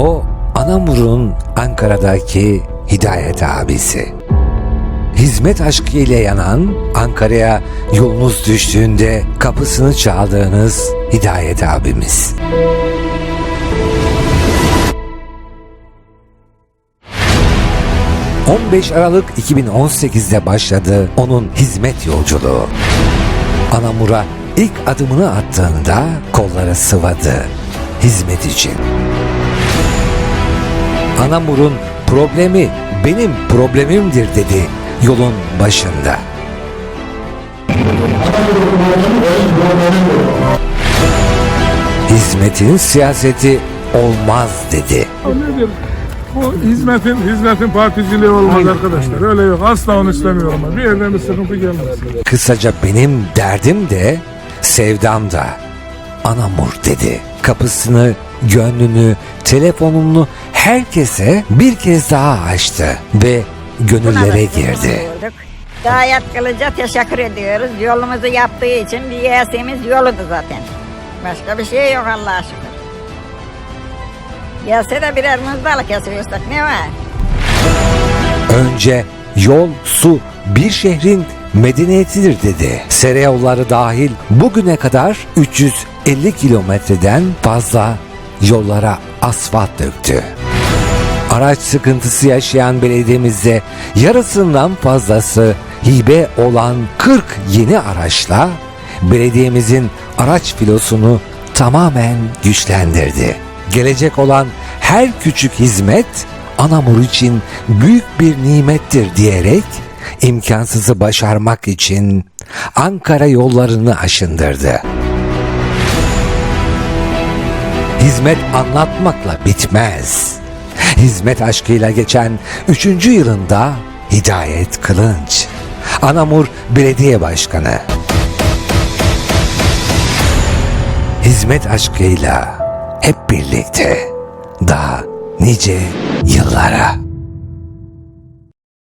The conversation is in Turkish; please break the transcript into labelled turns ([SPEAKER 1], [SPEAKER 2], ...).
[SPEAKER 1] O Anamur'un Ankara'daki Hidayet abisi. Hizmet aşkıyla yanan Ankara'ya yolunuz düştüğünde kapısını çaldığınız Hidayet abimiz. ...15 Aralık 2018'de başladı onun hizmet yolculuğu. Anamur'a ilk adımını attığında kolları sıvadı hizmet için. Anamur'un problemi benim problemimdir dedi yolun başında. Hizmetin siyaseti olmaz dedi.
[SPEAKER 2] Bu hizmetin hizmetin particiliği olmaz arkadaşlar. Öyle yok. Asla onu istemiyorum. Bir yerden bir sıkıntı gelmesin.
[SPEAKER 1] Kısaca benim derdim de sevdam da Anamur dedi. Kapısını, gönlünü, telefonunu herkese bir kez daha açtı ve gönüllere girdi.
[SPEAKER 3] Gayet Kılıç'a teşekkür ediyoruz. Yolumuzu yaptığı için bir yeğesimiz yoludu zaten. Başka bir şey yok Allah'a şükür. Gelse de birer mızdalı kesiyorsak ne var?
[SPEAKER 1] Önce yol, su bir şehrin medeniyetidir dedi. Sere yolları dahil bugüne kadar 350 kilometreden fazla yollara asfalt döktü. Araç sıkıntısı yaşayan belediyemizde yarısından fazlası hibe olan 40 yeni araçla belediyemizin araç filosunu tamamen güçlendirdi. Gelecek olan her küçük hizmet Anamur için büyük bir nimettir diyerek imkansızı başarmak için Ankara yollarını aşındırdı. Hizmet anlatmakla bitmez. Hizmet aşkıyla geçen 3. yılında Hidayet Kılınç, Anamur Belediye Başkanı. Hizmet aşkıyla hep birlikte daha nice yıllara.